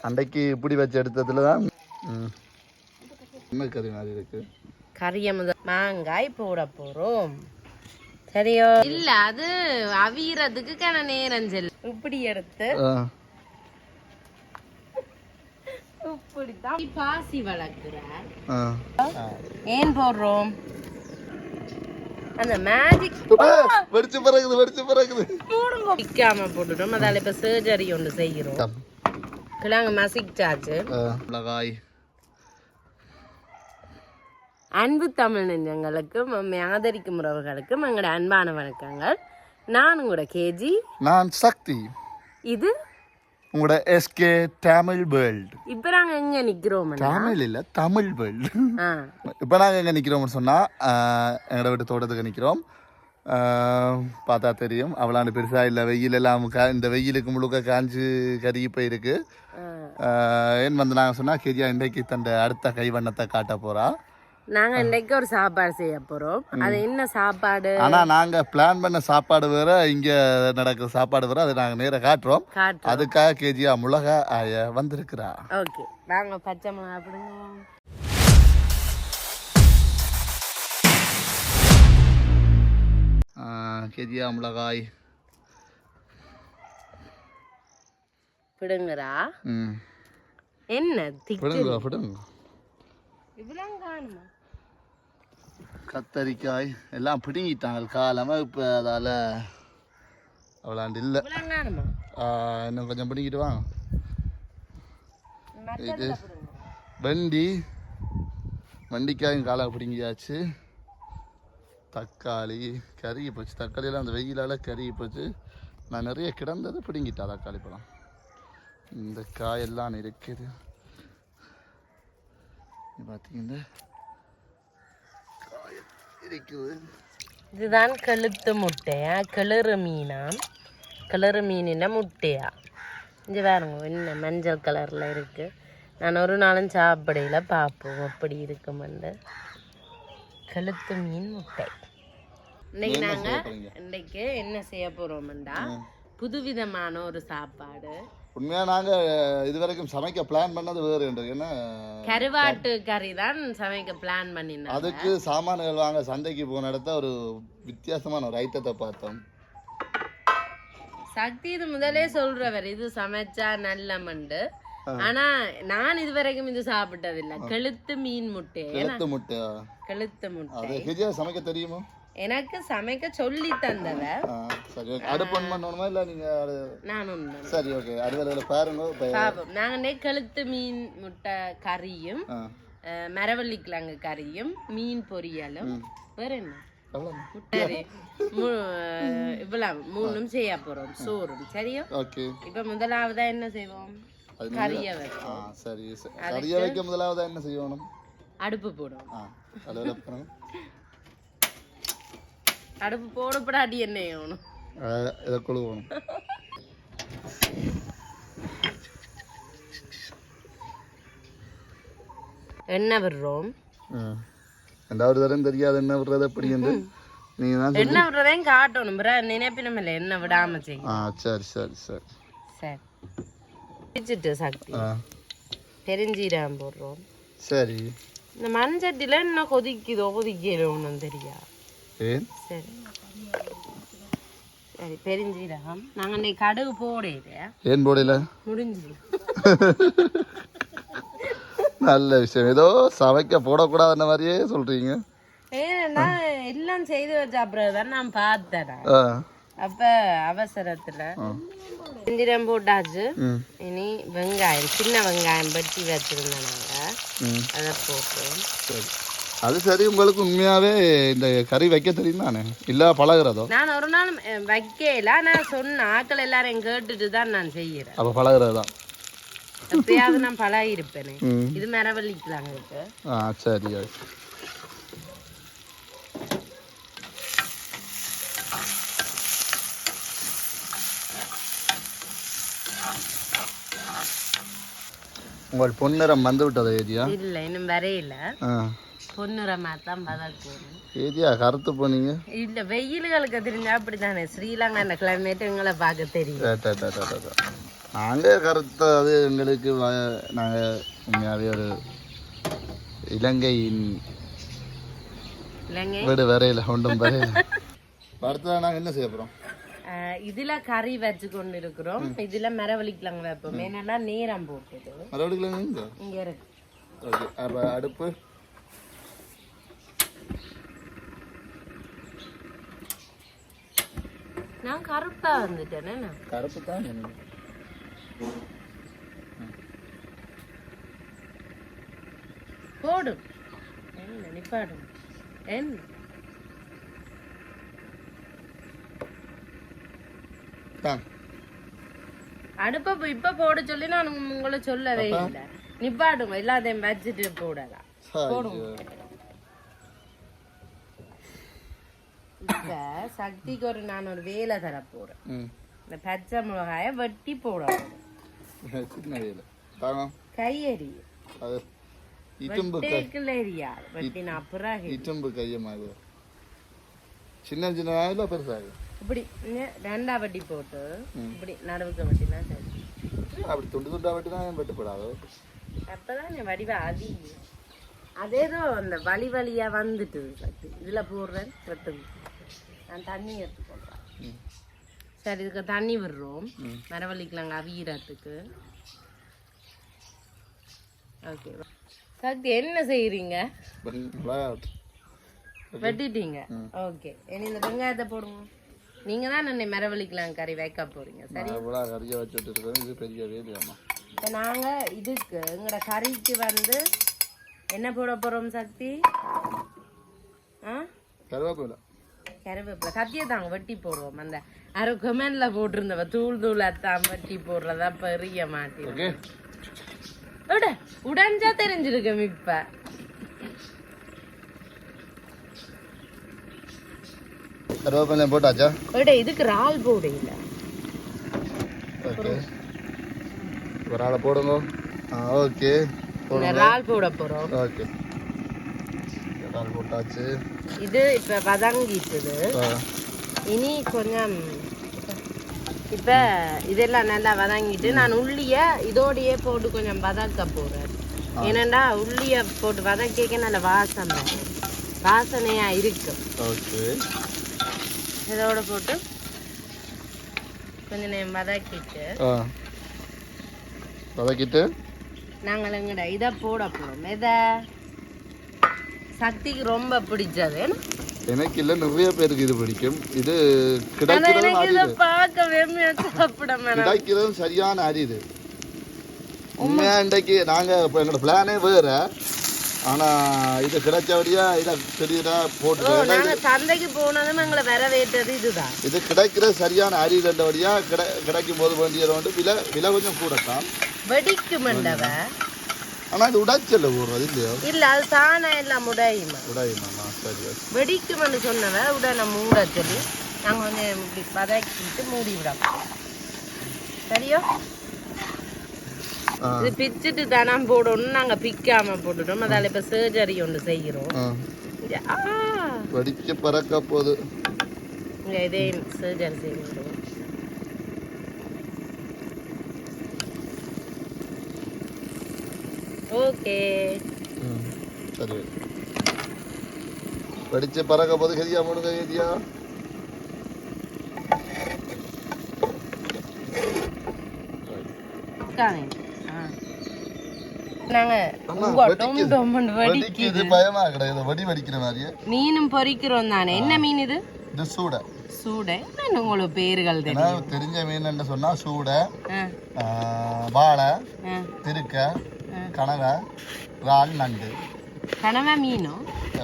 அன்றைக்கு இப்படி வச்சு எடுத்ததுல தான். என்ன கறி மாதிரி இருக்கு. கறிய முதல் மாங்காய் போட போறோம். சரியோ? இல்ல அது அவியறதுக்கு கன நேரம் செல் இப்படி எடுத்து. ஆ. இப்படித்தான் பாசி வளர்க்குற. ஆ. ஏன் போடுறோம்? அந்த மேஜிக் வெடிச்சு பிறகுது வெடிச்சு பிறகுது விற்காம போட்டுட்டோம். அதால இப்ப சர்ஜரி ஒன்று செய்கிறோம் கிழங்கு மசிச்சாச்சு ஆ, மிளகாய் அன்பு தமிழ் நெஞ்சங்களுக்கும் நம்மை ஆதரிக்கும் உறவுகளுக்கும் எங்களோட அன்பான வணக்கங்கள். நான் உங்களோட கேஜி. நான் சக்தி. இது? உங்களோட எஸ்கே தமிழ் வேர்ல்டு இப்ப நாங்க எங்க நிக்கிறோம் தமிழ் இல்ல தமிழ் வேர்ல்டு இப்போ நாங்கள் எங்கே நிற்கிறோம்னு சொன்னால் எங்களோட வீட்டு தோட்டத்துக்கு நிற்கிறோம் பார்த்தா தெரியும். அவ்வளாண்டு பெருசாக இல்லை. வெயில் எல்லாம் கா இந்த வெயிலுக்கு முழுக்க காஞ்சு கருகி போயிருக்கு. ஏன் வந்து நாங்கள் சொன்னால் கேஜியா இன்றைக்கு தந்த அடுத்த கைவண்ணத்தை காட்ட போகிறா நாங்க இன்னைக்கு ஒரு சாப்பாடு செய்ய போறோம். அது என்ன சாப்பாடு? ஆனால் நாங்கள் பிளான் பண்ண சாப்பாடு வேற இங்கே நடக்கிற சாப்பாடு வேற அதை நாங்கள் நேராக காட்டுறோம். காட்டு அதுக்காக கேஜியா மிளகா ஆய வந்திருக்கிறா. ஓகே. வாங்க பச்சை மிளகா கேஜியா மிளகாய் பிடுங்குறா என்ன இப்படிலாம் காணுமா கத்தரிக்காய் எல்லாம் பிடுங்கிட்டாங்க காலமாக இப்போ அதால் அவ்வளாண்டு இல்லை இன்னும் கொஞ்சம் பிடிங்கிட்டு வாங்க பிடுங்க. வெண்டி வெண்டிக்காயும் காலை பிடுங்கியாச்சு தக்காளி கருகி போச்சு. தக்காளியெல்லாம் அந்த வெயிலால் கருகி போச்சு. நான் நிறைய கிடந்தது பிடுங்கிட்டா தக்காளி பழம். இந்த காயெல்லாம் இருக்குது. பார்த்தீங்கன்னா காய் இருக்குது. இதுதான் கழுத்து முட்டையா? கிளறு மீனா? கிளறு மீனின முட்டையா? இங்கே பாருங்க என்ன மஞ்சள் கலரில் இருக்கு. நான் ஒரு நாளும் சாப்பிடையில பார்ப்போம் அப்படி இருக்குமெண்டு கழுத்து மீன் முட்டை. இன்னைக்கு நாங்கள் இன்னைக்கு என்ன செய்ய போகிறோம்டா புதுவிதமான ஒரு சாப்பாடு. உண்மையாக நாங்கள் இது வரைக்கும் சமைக்க பிளான் பண்ணது வேறு என்று. ஏன்னா கருவாட்டு கறி தான் சமைக்க பிளான் பண்ணியிருந்தோம் அதுக்கு சாமான்கள் வாங்க சந்தைக்கு போன இடத்த ஒரு வித்தியாசமான ஒரு ஐட்டத்தை பார்த்தோம். சக்தி இது முதலே சொல்றவர் இது சமைச்சா நல்லமண்டு ஆனா நான் இது வரைக்கும் இது சாப்பிட்டதில்ல. கழுத்து மீன் முட்டை கிழத்து முட்டை. கழுத்து முட்டை. அது ஹெஜியா சமைக்க தெரியுமா? எனக்கு சமைக்க சொல்லி தந்தவ. சரி ஓகே. அடுப்பு on பண்ணணுமா இல்லை நீங்கள் நான் ஒன்று சரி ஓகே. அடுவேல பாருங்க பாப்போம் நாங்க கழுத்து மீன் முட்டை கறியும் மரவள்ளி கிழங்கு கறியும் மீன் பொரியலும். வேற என்ன? இவ்வளவு. மூணும் செய்ய போறோம். சோறும். சரியா? இப்ப முதலாவதா என்ன செய்வோம்? கறியை வைப்போம். ஆ சரி சரி கறியை வைக்க முதலாவது என்ன செய்யணும்? அடுப்பு ஆ அடுவேல பாருங்க அடுப்பு போடப்படாடி என்ன செய்யணும் இதை கொழுவணும். எண்ணெய் விடுறோம். ரெண்டாவது தரம் தெரியாது என்ன விடுறது எப்படி என்று நீங்கள் தான் எண்ணெய் விடுறதையும் காட்டணும். பிற நினைப்பினம் இல்லை எண்ணெய் விடாம செய்யும் ஆ சரி சரி சரி. சரி. பிடிச்சிட்டு சக்தி. பெருஞ்சீரகம் போடுறோம். சரி. இந்த மண்சட்டில என்ன கொதிக்குதோ கொதிக்கணும்னு தெரியா? ஏன்? சரி. சரி பெருஞ்சீரகம் நாங்கள் இன்னைக்கு கடுகு போடையில ஏன் போடல? முடிஞ்சு நல்ல விஷயம். ஏதோ சமைக்க போடக்கூடாதுன்ன மாதிரியே சொல்றீங்க. ஏன்னா எல்லாம் செய்து வச்ச அப்புறம் தான் நான் பார்த்தேன். அப்ப அவசரத்துல வெந்திரம் போட்டாச்சு. இனி வெங்காயம் சின்ன வெங்காயம் வெட்டி வச்சிருந்தோம் நாங்க. அதை போட்டு சரி. அது சரி உங்களுக்கு உண்மையாவே இந்த கறி வைக்க தெரியும் தானே இல்ல பழகுறதோ? நான் ஒரு நாள் வைக்கல. நான் சொன்ன ஆட்கள் எல்லாரும் கேட்டுட்டு தான் நான் செய்யறேன். அப்ப பழகுறது எப்பயாவது நான் பழகி இருப்பேனே இது மரவள்ளிக்கலாங்க சரி. உங்கள் பொன்னிறம் வந்து விட்டது ஏதியா? இல்ல இன்னும் வரையில. ஆ. பொன்னுரமா தான் பதக்கணும் ஏதியா கருத்து போனீங்க? இல்ல வெயில்களுக்கு தெரிஞ்சா அப்படித்தானே? ஸ்ரீலங்கா இந்த கிளைமேட் எங்களை பார்க்க தெரியும். நாங்கள் கருத்து அது எங்களுக்கு நாங்கள் உண்மையாகவே ஒரு இலங்கையின் வீடு வரையில ஒன்றும் வரையில. அடுத்ததான் நாங்கள் என்ன செய்ய போகிறோம் இதுல கறி வச்சு கொண்டு இருக்கிறோம். இதுல மரவள்ளிக்கிழங்கு வைப்போம். என்னன்னா நேரம் போட்டுது. மறுபடியும் இங்கே? இங்க இருக்கு. ஓகே அப்போ அடுப்பு. நான் கருப்பா வந்துட்டேனே. கருப்பு தான் போடும். என்ன நிப்பாடும் என்ன தான் அடுப்ப இப்ப- போட சொல்லி நான் உங்களை சொல்லவே இல்லை. நிப்பாடுங்க எல்லாத்தையும் வச்சுட்டு போடலாம். இப்ப சக்திக்கு ஒரு நான் ஒரு வேலை தர போறேன். இந்த பச்சை மிளகாய வெட்டி போடணும். கையெறி. இட்டும்பு கை. வெட்டேக்குள்ள எரியாது வெட்டினா இட்டும்பு கையமா சின்ன சின்ன பெருசாகும் இப்படி ரெண்டா வெட்டி போட்டு இப்படி நடுவுக்கு வெட்டினா சரி. அப்படி துண்டு துண்டா வெட்டி தான் வெட்டப்படாது அப்பதான் வடிவ அதி. அதேதோ அந்த வழி வழியா வந்துட்டு சக்தி இதுல போடுறேன் வெட்டுது நான் தண்ணி எடுத்து போடுறேன். சரி இதுக்கு தண்ணி விடுறோம். மரவள்ளிக்கலாங்க அவியறதுக்கு. ஓகே. சக்தி என்ன செய்யறீங்க வெட்டிட்டீங்க? ஓகே. இனி இந்த வெங்காயத்தை போடுங்க நீங்க தான் என்னை மரவள்ளிக்கலாம் கறி வைக்க போறீங்க சரி? இவ்வளோ கறியை வச்சுட்டு இருக்கோம் இது பெரிய வேலையாமா இப்போ நாங்க இதுக்கு எங்களோட கறிக்கு வந்து என்ன போட போறோம் சக்தி? ஆ? கருவேப்பிலை. கருவேப்பிலை. கத்தியை தாங்க வெட்டி போடுவோம். அந்த அரை கமெண்ட்ல போட்டிருந்தவ தூள் தூள் அத்தான் வெட்டி போடுறதா பெரிய மாட்டி விட உடஞ்சா தெரிஞ்சிருக்கும் இப்ப. கருவேப்பிலை போட்டாச்சா? விட இதுக்கு இறால் போட இல்ல. ஓகே. ஆளை போடுங்க. ஆ ஓகே. இறால் போட போறோம். ஓகே. ஆள் போட்டாச்சு. இது இப்ப வதங்கிட்டுது. இனி கொஞ்சம் இப்ப இதெல்லாம் நல்லா வதங்கிட்டு நான் உள்ளிய இதோடயே போட்டு கொஞ்சம் வதக்க போறேன். ஏனண்டா உள்ளிய போட்டு வதக்கிக்க நல்ல வாசம் வரும். வாசனையா இருக்கு. ஓகே. இதோட போட்டு கொஞ்ச நேரம் வதக்கிட்டு வதக்கிட்டு? நாங்கள் எங்கட இதை போட போறோம். எதை? சக்திக்கு ரொம்ப பிடிச்சது. எனக்கு இல்லை நிறைய பேருக்கு இது பிடிக்கும். இது கிடைக்கிறதும் சரியான அரிது. உண்மையா இன்றைக்கு நாங்க எங்களோட பிளானே வேற. ஆனா இது கிடைச்சபடியா இதை தெரியுதா ஓ போட்டு சந்தைக்கு போனதும் எங்களை வரவேற்றது இதுதான். இது கிடைக்கிற சரியான அரிதண்டபடியா கிடை கிடைக்கும் போது வேண்டியது வந்து விலை விலை கொஞ்சம் கூடத்தான். வெடிக்கு மண்டவ ஆனா இது உடைச்சல போடுறது இல்லையோ? இல்ல அது தானே எல்லாம் உடையுமா? உடையுமாண்ணா சரி ஓகே. வெடிக்குமென்னு சொன்னவ உடனே மூட சொல்லி நாங்க வந்து இப்படி பதக்கிட்டு மூடி விடலாம் சரியோ? இது பிச்சுட்டு தானே போடணும் நாங்க பிக்காம போட்டுட்டோம். அதால இப்ப சர்ஜரி ஒன்று செய்கிறோம் ஆ. வெடிக்க பறக்க போகுது. இங்க இதே சர்ஜரி செய்கிறோம் ஓகே. சரி. வெடிச்சு பறக்க போது கரியா முடுங்க ஏரியா நாங்க உங்க வெடிக்குது. டொம் டொம்னு வெடிக்கு வெடிக்குது பயமா கிடையாது வெடி வெடிக்கிற மாதிரியே. மீனும் பொரிக்கிறோம் தானே. என்ன மீன் இது? இது சூட. சூடை? உங்களுக்கு பேர்கள் தெரியும்? தெரிஞ்ச மீன் என்ன சொன்னா சூட வாழை. திருக்க கனவை இறால் நண்டு. கனவா மீனோ?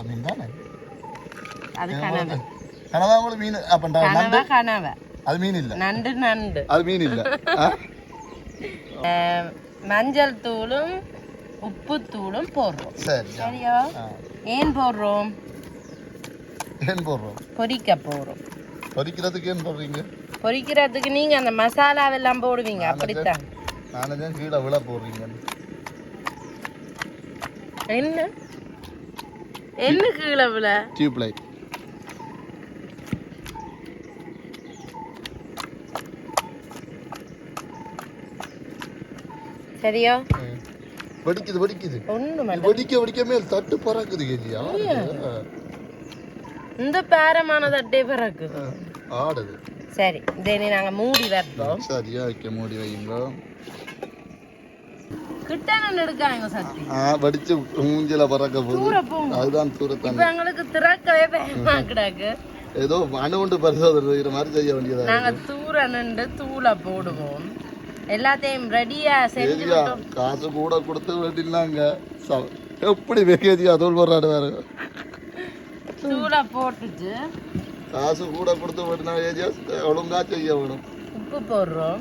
மீன் தானே. அது கனவை. கனவா கூட மீன்? அப்ப கனவா கனவை. அது மீன் இல்ல. நண்டு நண்டு. அது மீன் இல்ல. மஞ்சள் தூளும் உப்பு தூளும் போடுறோம். சரி சரியா. ஏன் போடுறோம்? ஏன் போடுறோம்? பொரிக்க போறோம் பொரிக்கிறதுக்கு ஏன் போடுறீங்க? பொரிக்கிறதுக்கு நீங்க அந்த மசாலாவெல்லாம் போடுவீங்க அப்படித்தான். நானே தான் கீழே விழ போடுறீங்க. என்ன? என்ன கீழே விழ? டியூப் லைட் சரியா வெடிக்குது வெடிக்குது. வெடிக்க வெடிக்க மேல் தட்டு பறக்குது கேஜியா இந்த பேரமான தட்டே பிறகு ஆடுது. சரி இதை இனி நாங்க மூடி வைப்போம். சரியா வைக்க மூடி வைங்க கிட்ட நின்று எடுக்காங்க ஆ வெடிச்சு மூஞ்சில பறக்க போகுது. அதுதான் தூரத்தான் இப்ப எங்களுக்கு திறக்கவே பயமா கிடக்கு. ஏதோ அணுகுண்டு பரிசோதனை மாதிரி செய்ய வேண்டியதா நாங்க தூர நின்று தூளை போடுவோம். எல்லாத்தையும் ரெடியா செஞ்சு காசு கூட கொடுத்து வேண்டினாங்க எப்படி வெகேஜியா தோல் போடுறாடு வேற தூளை போட்டுட்டு. காசு கூட கொடுத்து வேண்டினா ஏரியா ஒழுங்கா செய்ய வேணும். உப்பு போடுறோம்.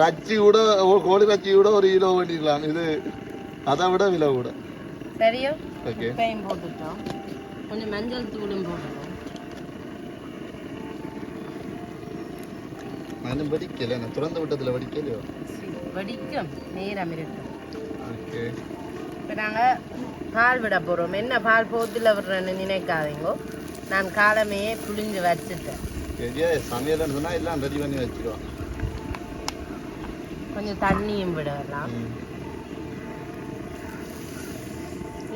ரச்சி கூட கோழி ரச்சி கூட ஒரு கிலோ வேண்டிக்கலாம் இது அதை விட விலை கூட. சரியோ? ஓகே. போட்டுட்டோம். கொஞ்சம் மஞ்சள் தூளும் போடுறோம் நானும் வெடிக்கல நான் திறந்த விட்டத்துல வெடிக்கலையோ வடிக்கும் நேரம் இருக்கும் ஓகே இப்போ நாங்கள் பால் விட போகிறோம் என்ன பால் போத்தில் விடுறேன்னு நினைக்காதீங்கோ நான் காலமையே புளிஞ்சு வச்சுட்டேன் ஏரியா சமையல்னு சொன்னா எல்லாம் ரெடி பண்ணி வச்சிருவான் கொஞ்சம் தண்ணியும் விடலாம்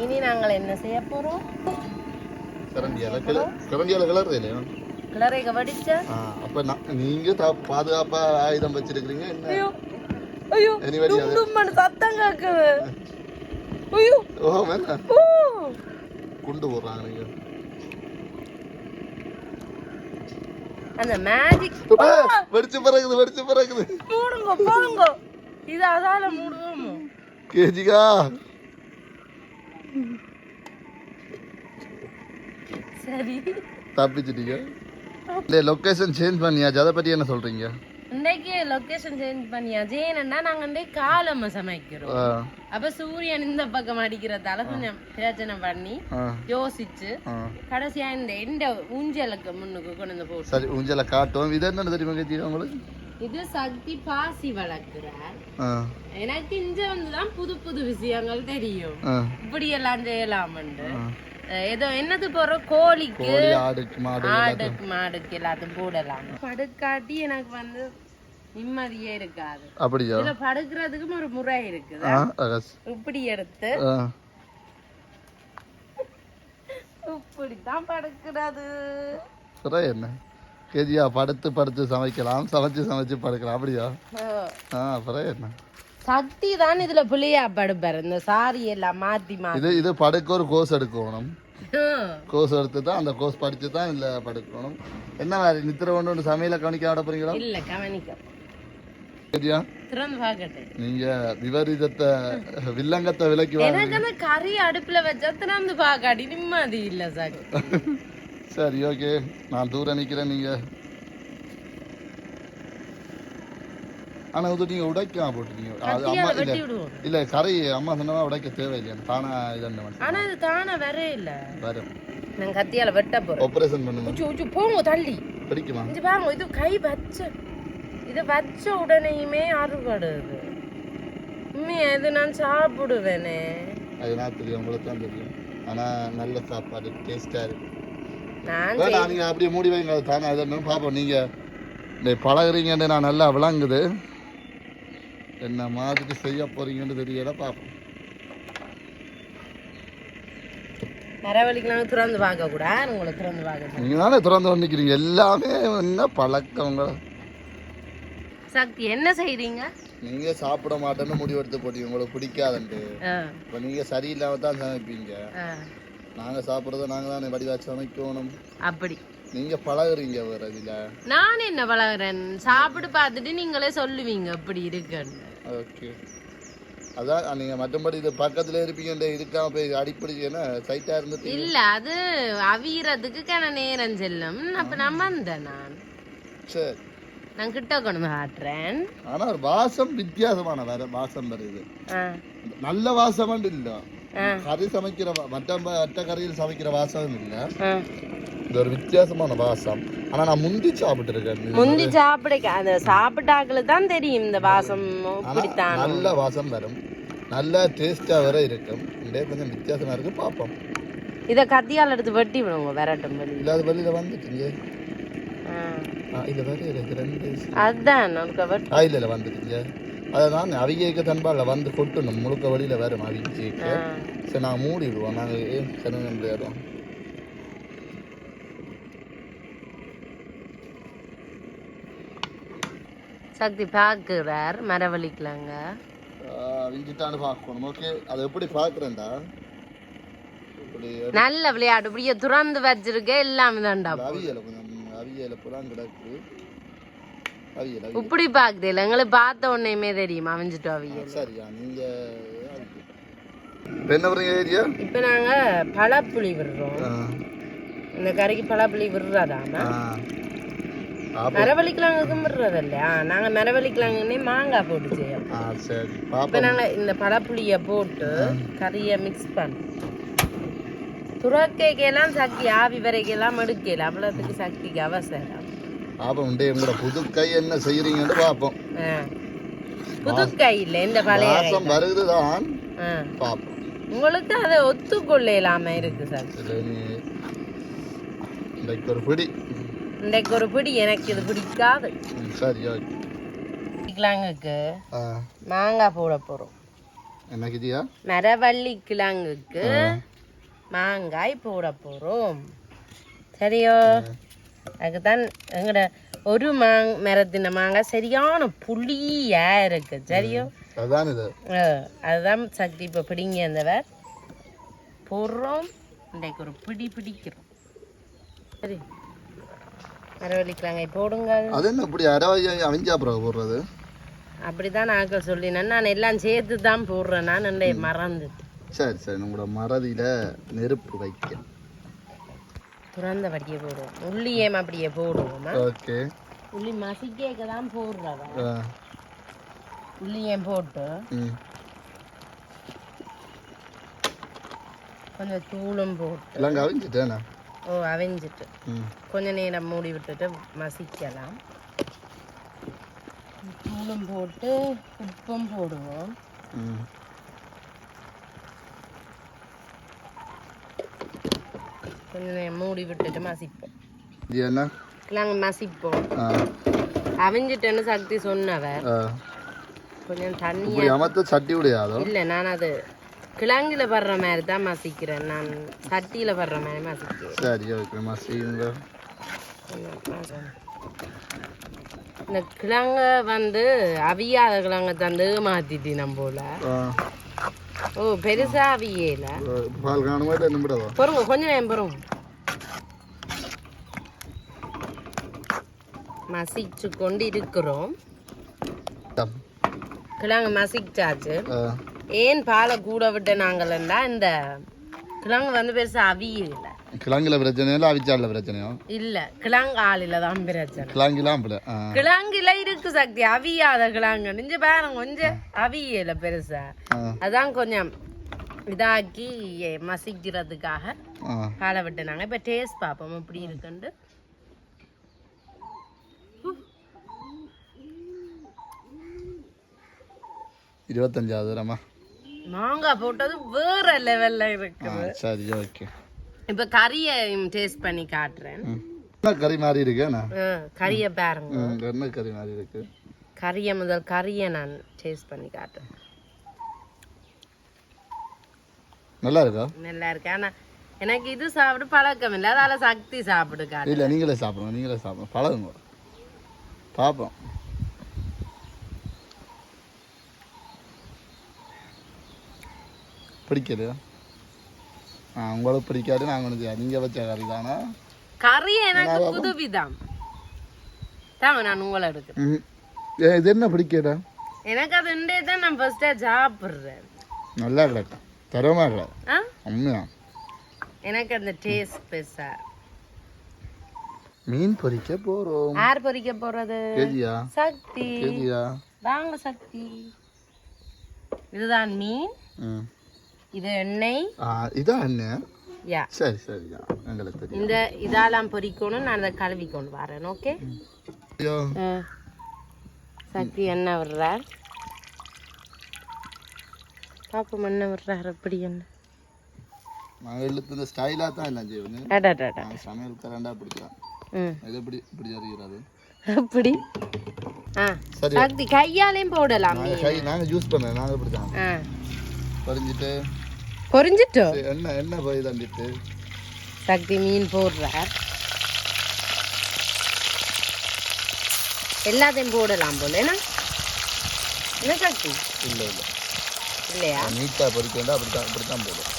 இனி நாங்கள் என்ன செய்ய போகிறோம் கரண்டியால கிள கரண்டியால கிளறது இல்லையா அப்ப நீங்க பாதுகாப்பா ஆயுதம் வச்சிருக்கிறீங்க என்ன? ஐயோ ஐயோ சத்தம் கேட்குது ஐயோ. ஓ ஊ. குண்டு போடுறாங்க நீங்க. அந்த மேஜிக் வெடிச்சு பறக்குது வெடிச்சு பறக்குது. மூடுங்க போங்க. இது அதால மூடுவோமோ? கேஜிகா. சரி. தப்பிச்சிட்டீங்க. இல்லை லொக்கேஷன் சேஞ்ச் பண்ணியாச்சு அதை பற்றி என்ன சொல்றீங்க? இன்னைக்கு லொகேஷன் சேஞ்ச் பண்ணியாச்சு ஏன்னா நாங்க இன்றைக்கு காலம்ம சமைக்கிறோம். அப்ப சூரியன் இந்த பக்கம் அடிக்கிறதால கொஞ்சம் பிரச்சனை பண்ணி யோசிச்சு. கடைசியா இந்த எந்த ஊஞ்சலுக்கு முன்னுக்கு கொண்டு வந்து போட்டு சரி ஊஞ்சலை காட்டுவோம். இது என்ன தெரியுமா கேஜி உங்களுக்கு? இது சக்தி பாசி வளர்க்கிறார் எனக்கு இங்க வந்துதான் புது புது விஷயங்கள் தெரியும். இப்படி எல்லாம் செய்யலாம்னு ஏதோ என்னது போற கோழிக்கு கோழி ஆடுக்கு மாடு ஆடுக்கு மாடுக்கு எல்லாத்துக்கும் போடலாம். படுக்காட்டி எனக்கு வந்து நிம்மதியே இருக்காது. அப்படியா? இதுல படுக்கிறதுக்கும் ஒரு முறை இருக்குது. இப்படி எடுத்து. ஆ. இப்படித்தான் படுக்கிறது. என்ன? கேஜியா படுத்து படுத்து சமைக்கலாம் சமைச்சு சமைச்சு படுக்கலாம். அப்படியா? ஆ. அப்புறம் என்ன? சக்தி தான் இதுல புளியா படுப்பாரு இந்த சாரி எல்லாம் மாத்தி மாத்தி. இது இது படுக்க ஒரு கோர்ஸ் எடுக்கணும். கோர்ஸ் எடுத்து தான் அந்த கோர்ஸ் படிச்சு தான் இதில் படுக்கணும். என்ன வேறு நித்திர ஒன்று சமையலை கவனிக்க விட போறீங்களா? இல்ல கவனிக்க பாக்கட்டேன் நீங்க விபரீதத்தை வில்லங்கத்தை விலைக்கு வாங்க கறி அடுப்புல வச்சா திறந்து பாக்காட்டி நிம்மதி இல்ல சக்தி சரி ஓகே. நான் தூரம் நிற்கிறேன் நீங்க. ஆனா இது நீங்க உடைக்காம போட்டுருக்கீங்க அது அம்மா இல்ல இல்ல கரை அம்மா சொன்னவா உடைக்க தேவையில்லை தானா இதන්න ஆனா இது தானே வரே இல்ல. வரும். நான் கத்தியால வெட்ட போறேன். ஆப்ரேஷன் பண்ணுங்க உச்சு உச்சு போங்க தள்ளி. பிடிக்குமா? இங்க பாருங்க இது கை வச்ச இது வச்ச உடனேயுமே அறுபடுது. உண்மையா இது நான் சாப்பிடுவேனே. அது நான் தெரியும்? உங்களுக்கு தான் தெரியும். ஆனா நல்ல சாப்பாடு டேஸ்டா இருக்கு. நான் வேணாம் நீங்க அப்படியே மூடி வைங்க அது தானே இதன்னு பார்ப்போம் நீங்க இந்த பழகுறீங்கன்னு நான் நல்லா விளங்குது. என்ன மாதிரி செய்ய போறீங்கன்னு தெரியல பார்ப்போம் மரவழிக்கலாம் திறந்து பார்க்க கூட உங்களை திறந்து பார்க்க நீங்க தானே திறந்து நிற்கிறீங்க எல்லாமே என்ன பழக்கங்க? சக்தி என்ன செய்றீங்க? நீங்க சாப்பிட மாட்டேன்னு முடிவு எடுத்து போட்டீங்க. உங்களுக்கு பிடிக்காதுன்ட்டு. ஆ, இப்போ நீங்க சரியில்லாம தான் சமைப்பீங்க. நாங்க சாப்பிட்றத நாங்க தானே வடிவா சமைக்கணும். அப்படி. நீங்க பழகுறீங்க வேற இதுல. நான் என்ன பழகுறேன்? சாப்பிட்டு பார்த்துட்டு நீங்களே சொல்லுவீங்க இப்படி இருக்குன்னு. ஓகே அதான் நீங்க மற்றபடி இது பக்கத்துல இருப்பீங்க இருக்காம போய் அடிப்படி என்ன சைட்டா இருந்துட்டு இல்ல அது அவியறதுக்கு கன நேரம் செல்லும். அப்ப நான் வந்தேன் நான். சரி. நான் கிட்ட கொண்டு காட்டுறேன். ஆனா ஒரு வாசம் வித்தியாசமான வேற வாசம் வருது நல்ல வாசம் இல்ல. கறி சமைக்கிற மற்ற மற்ற கறியில் சமைக்கிற வாசம் இல்ல. இது ஒரு வித்தியாசமான வாசம் ஆனா நான் முந்தி சாப்பிட்டு இருக்கேன் முந்தி சாப்பிட அந்த சாப்பிட்டாக்களுக்கு தான் தெரியும் இந்த வாசம் நல்ல வாசம் வரும் நல்ல டேஸ்டா வேற இருக்கும் இதே கொஞ்சம் வித்தியாசமா இருக்கு பார்ப்போம் இத கத்தியால் எடுத்து வெட்டி விடுங்க விரட்டும் வெளியே இல்லாத வெளியில வந்துட்டீங்க இல்லை வேறு ரெண்டு அதான் ஒரு வெட் ஆ இல்லை இல்லை வந்துருக்குங்க அதான் அவிகைக்கு தன்பால் வந்து கொட்டணும். முழுக்க வழியில் வேறு அவிகைக்கு. சரி நாங்கள் மூடிடுவோம். நாங்கள் ஏன் கிணறு முடியாதோம் சக்தி பார்க்குறார் மரவழிக்கலாங்க அவிஞ்சிட்டான்னு பார்க்கணும். ஓகே அதை எப்படி பார்க்குறேன்டா? நல்ல விளையாடு. இப்படியே துறந்து வச்சிருக்க எல்லாம் தான்டா அவியலை கொஞ்சம் அவியலை புறான் கிடக்கு இப்படி பாக்குது எங்களுக்கு பார்த்த உடனேயுமே தெரியும். அமைஞ்சிட்டு அவியல். சரியா. நீங்கள் இப்போ என்ன ஏரியா? இப்ப நாங்க பழப்புளி விடுறோம். இந்த கறிக்கு பழப்புளி விடுறதாம? ஆ. மரவழிக்கலாங்க விடுறது இல்லையா நாங்க மரவழிக்கலாங்கன்னே மாங்காய் போட்டு சரி. இப்ப பாப்போம் நாங்க இந்த பழப்புளிய போட்டு கறியை மிக்ஸ் பண்ணோம் துறக்கைக்கெல்லாம் சக்தி ஆவி வரைக்கெல்லாம் எடுக்கல அவ்வளோத்துக்கு சக்திக்கு அவசரம். பாப்போம் உண்டே உங்களோட புது கை என்ன செய்கிறீங்கன்னு பார்ப்போம் ஆ. புது கை இல்லை இந்த பழைய மாசம் வருது தான். ஆ. பார்ப்போம் உங்களுக்கு அதை ஒத்துக்கொள்ள இல்லாம இருக்கு சார். இன்றைக்கு ஒரு பிடி. இன்றைக்கு ஒரு பிடி எனக்கு இது பிடிக்காது. சரி ஓகே. கிழங்குக்கு மாங்காய் போட போறோம். என்ன கிதியா? மரவள்ளி கிழங்குக்கு மாங்காய் போட போறோம். சரியோ? அதுக்குதான் எங்கட ஒரு மாங் மரத்தின மாங்காய் சரியான புளியா இருக்கு சரியோ? அதான் இது. அதுதான் சக்தி இப்போ பிடிங்க இருந்தவர் போடுறோம். இன்றைக்கு ஒரு பிடி பிடிக்கிறோம். சரி. மரவள்ளிக்கிழங்கை போடுங்க. அது என்ன இப்படி அரை அவிஞ்சா அப்புறம் போடுறது? அப்படிதான் நாங்கள் சொல்லினேன். நான் எல்லாம் சேர்த்து தான் போடுறேன். நான் மறந்துட்டு சரி சரி. உங்களோட மறதியில் நெருப்பு வைக்க துறந்த வட்டியை போடுவோம். உள்ளியேம் அப்படியே போடுவோமா? ஓகே. உள்ளி மசிக்கேக்க தான் போடுறவ உள்ளியம் போட்டு கொஞ்சம் தூளும் போட்டு எல்லாம் அவிஞ்சிட்டேண்ணா ஓ அவிஞ்சிட்டு. கொஞ்ச நேரம் மூடி விட்டுட்டு மசிக்கலாம். தூளும் போட்டு உப்பும் போடுவோம். ம் கொஞ்ச நேரம் மூடி விட்டுட்டு மசிப்போம். நாங்கள் மசிப்போம். அவிஞ்சிட்டேன்னு சக்தி சொன்னவர். ஆ. கொஞ்சம் தண்ணி அமர்த்த சட்டி விடையாதோ இல்லை நான் அது கிழங்குல படுற மாதிரி தான் மசிக்கிறேன். நான் சட்டியில் படுற மாதிரி மசிக்கிறேன். சரி ஓகே மசிங்க கொஞ்சம். இந்த கிழங்க வந்து அவியாத கிழங்க தந்து மாத்திட்டினம் போல. ஓ பெருசா அவியல. பால் காணுமா இல்லை நிமிடவா பொறுங்க கொஞ்ச நேரம் பொறுங்க. மசிச்சு கொண்டு இருக்கிறோம் கிழங்கு மசிச்சாச்சு. ஏன் பாலை கூட விட்ட நாங்களா இந்த கிழங்கு வந்து பெருசா அவியல. கிழங்குல பிரச்சனையோ இல்லை அவிச்சாலில் பிரச்சனையோ இல்ல கிழங்கு ஆளில தான் பிரச்சனை. கிழங்குலாம் அப்படி கிழங்குல இருக்கு சக்தி அவியாத கிழங்கு. நிஞ்ச பாருங்க கொஞ்சம் அவியல பெருசா. அதான் கொஞ்சம் இதாக்கி மசிக்கிறதுக்காக பாலை விட்டுனாங்க. இப்போ டேஸ்ட் பார்ப்போம் எப்படி இருக்குன்ட்டு. இருபத்தஞ்சாவது ரமா. மாங்காய் போட்டது வேற லெவல்ல இருக்கு சரி ஓகே இப்போ கறியை டேஸ்ட் பண்ணி காட்டுறேன். கறி மாதிரி இருக்குண்ணா கறியை பாருங்க. என்ன கறி மாதிரி இருக்கு? கறியை முதல் கறியை நான் டேஸ்ட் பண்ணி காட்டுறேன். நல்லா இருக்கா? நல்லா இருக்கு. ஆனா எனக்கு இது சாப்பிட பழக்கம் இல்லை. அதால சக்தி சாப்பிடு காட்டு இல்லை நீங்களே சாப்பிடுங்க நீங்களே சாப்பிடுங்க. பழகுங்க. பார்ப்போம் பிடிக்குது? ஆ உங்களுக்கு பிடிக்காது நாங்கள் ஒன்று நீங்கள் வச்ச கறி தானே? கறி எனக்கு புதுவிதம். தாங்க நான் உங்களை எடுக்கிறேன். இது என்ன பிடிக்கடா? எனக்கு அது உண்டே தான் நான் ஃபர்ஸ்டா சாப்பிட்றேன். நல்லா தரமாக கிடக்கு ஆ? உண்மையா? எனக்கு அந்த டேஸ்ட் பெருசா. மீன் பொரிக்க போகிறோம் யார் பொரிக்க போறது? கேஜியா? சக்தி. கேஜியா? வாங்க சக்தி. இதுதான் மீன். ம். இது எண்ணெய். இதான் என்ன யா. சரி சரியா எங்களுக்கு தெரியும் இந்த இதெல்லாம் பொரிக்கணும் நான் அதை கழுவி கொண்டு வரேன் ஓகே? சக்தி என்ன விடுறார். பாப்போம் என்ன விடுறார் அப்படி என்ன ஸ்டைலாக தான் எல்லாம் செய்வேன்? அடாடாடா நான் சமையல் கரண்டா பிடிக்கலாம் ம். இது எப்படி இப்படி அறிகிறது எப்படி ஆ. சரி. சக்தி கையாலையும் போடலாம். நாங்கள் கை நாங்கள் யூஸ் பண்ண நாங்கள் இப்படி தான் பறிஞ்சிட்டு எண்ணெய் எண்ணெய் போய் தண்டிட்டு சக்தி மீன் போடுறார் எல்லாத்தையும் போடலாம் போல. என்ன? என்ன சக்தி இல்லை இல்லை. இல்லையா? நீட்டாக பொறிக்க வேண்டாம் அப்படி தான் அப்படி தான் போடும்.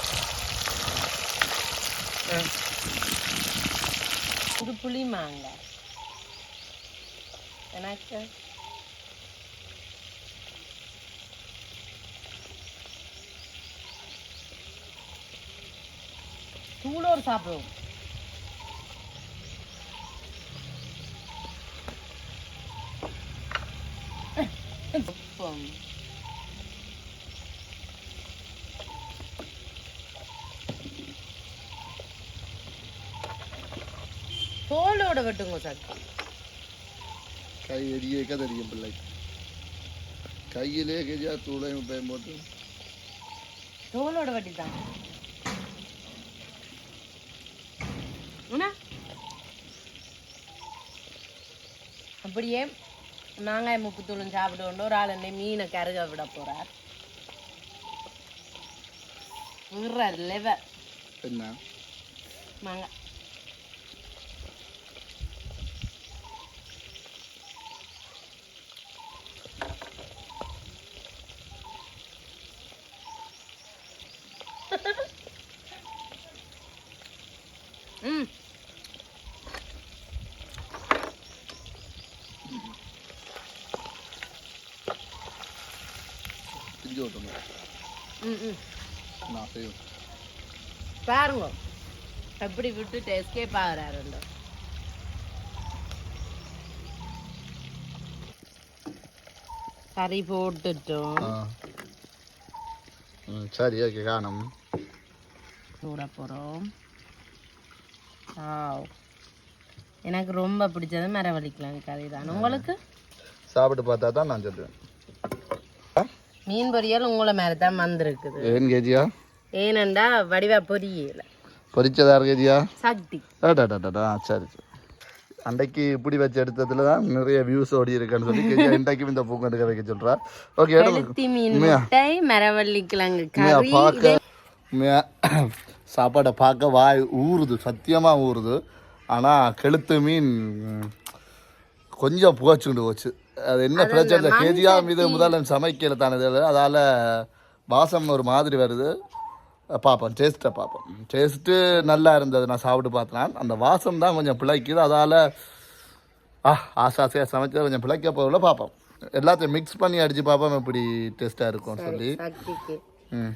இது புளி மாங்காய். எனக்கு தூளோர் சாப்பிடுவோம். தோலோட வெட்டுங்க சக்தி கை எரியக்க தெரியும் பிள்ளை. கையிலே கெஜா தூளையும் பயன் போட்டு தோலோட வட்டி தான் என்ன அப்படியே மாங்காய் முக்குத்தூளும் சாப்பிட்டு ஒரு ஆள் என்னை மீனை கருக விட போறார். விடுறாரு லெவர் என்ன? ம் பிரிஞ்சு ஓட்டணும் ம் ம் நான் செய்யும் பாருங்க. எப்படி விட்டுட்டு எஸ்கேப் ஆகுறாருண்டோ கறி போட்டுட்டோம். சரி ஓகே காணும். சூட போகிறோம் எனக்கு ரொம்ப பிடிச்சது மரவள்ளிக்கிழங்கு கறி தான் உங்களுக்கு? சாப்பிட்டு பார்த்தா தான் நான் சொல்லுவேன். மீன் பொரியல் உங்களை மேலே தான் வந்திருக்குது. ஏன் கேஜியா? ஏனண்டா வடிவா பொரியல. பொரிச்சதா கேஜியா? சக்தி சரி சரி. அன்றைக்கு இப்படி வச்சு எடுத்ததுல தான் நிறைய வியூஸ் ஓடி இருக்குன்னு சொல்லி கேஜியா இன்றைக்கும் இந்த பூக்கு எடுக்க வைக்க சொல்றா. ஓகே முட்டை மரவள்ளிக்கிழங்கு உண்மையா கறி பார்க்க? சாப்பாடை பார்க்க வாய் ஊறுது சத்தியமாக ஊறுது. ஆனால் கெளுத்து மீன் கொஞ்சம் புகைச்சுண்டு போச்சு. அது என்ன பிரச்சனை கேஜியா மீது முதல்ல சமைக்கல தானது அதால் வாசம் ஒரு மாதிரி வருது. பார்ப்போம் டேஸ்ட்டை பார்ப்போம். டேஸ்ட்டு நல்லா இருந்தது நான் சாப்பிட்டு பார்த்தேன். அந்த வாசம் தான் கொஞ்சம் பிழைக்குது. அதால் ஆ ஆசை ஆசையாக சமைச்சது கொஞ்சம் பிழைக்க போகல பார்ப்போம். எல்லாத்தையும் மிக்ஸ் பண்ணி அடித்து பார்ப்போம் எப்படி டேஸ்ட்டாக இருக்கும்னு சொல்லி. ம்.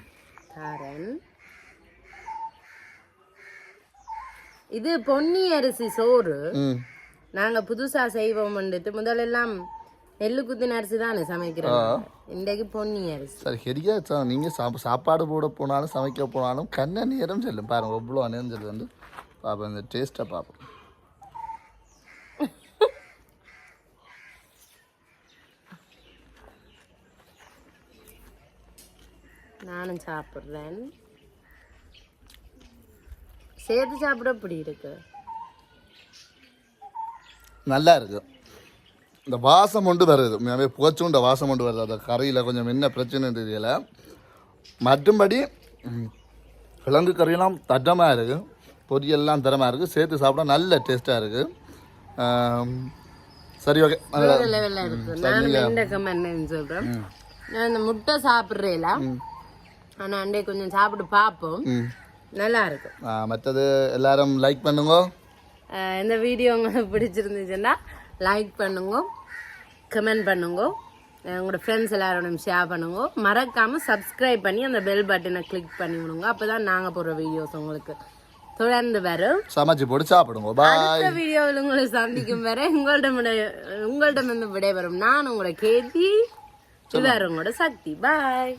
இது பொன்னி அரிசி சோறு. ம். நாங்க புதுசா செய்வோம்ன்ட்டு முதல்லெல்லாம் நெல்லு குத்தின அரிசி தானே சமைக்கிறோம். இன்றைக்கு பொன்னி அரிசி. சரி ஹெரியா சா- நீங்க சாப்ப சாப்பாடு போட போனாலும் சமைக்க போனாலும் கண்ண நேரம் செல்லும். பாருங்க எவ்வளோ நேரம் செல்லும் வந்து. பார்ப்போம் இந்த டேஸ்ட்டை பார்ப்போம் நானும் சாப்பிட்றேன். சேர்த்து சாப்பிட எப்படி இருக்கு? நல்லா இருக்கு. இந்த வாசம் கொண்டு வருது. உண்மையாகவே புகச்சுண்ட வாசம் கொண்டு வருது. அந்த கறியில் கொஞ்சம் என்ன பிரச்சனை தெரியல. மற்றும்படி கிழங்கு கறியெல்லாம் தட்டமாக இருக்குது பொரியெல்லாம் தரமாக இருக்குது சேர்த்து சாப்பிட நல்ல டேஸ்ட்டாக இருக்குது சரி ஓகே சொல்றேன். நான் இந்த முட்டை சாப்பிட்றேல. ஆனா அண்டே கொஞ்சம் சாப்பிட்டு பார்ப்போம். நல்லா இருக்கும் மற்றது எல்லாரும் லைக் பண்ணுங்க. இந்த வீடியோ உங்களுக்கு பிடிச்சிருந்துச்சுன்னா லைக் பண்ணுங்க. கமெண்ட் பண்ணுங்க. உங்களோட ஃப்ரெண்ட்ஸ் எல்லாரோடையும் ஷேர் பண்ணுங்க. மறக்காம சப்ஸ்கிரைப் பண்ணி அந்த பெல் பட்டனை கிளிக் பண்ணி விடுங்க. அப்பதான் நாங்க போடுற வீடியோஸ் உங்களுக்கு தொடர்ந்து வரும். சமைச்சு போட்டு சாப்பிடுங்க. அடுத்த வீடியோவில் உங்களை சந்திக்கும் வரை உங்கள்ட்ட உங்கள்ட்ட வந்து விடைபெறும் நான் உங்களோட கேதி. இவர் உங்களோட சக்தி. பாய்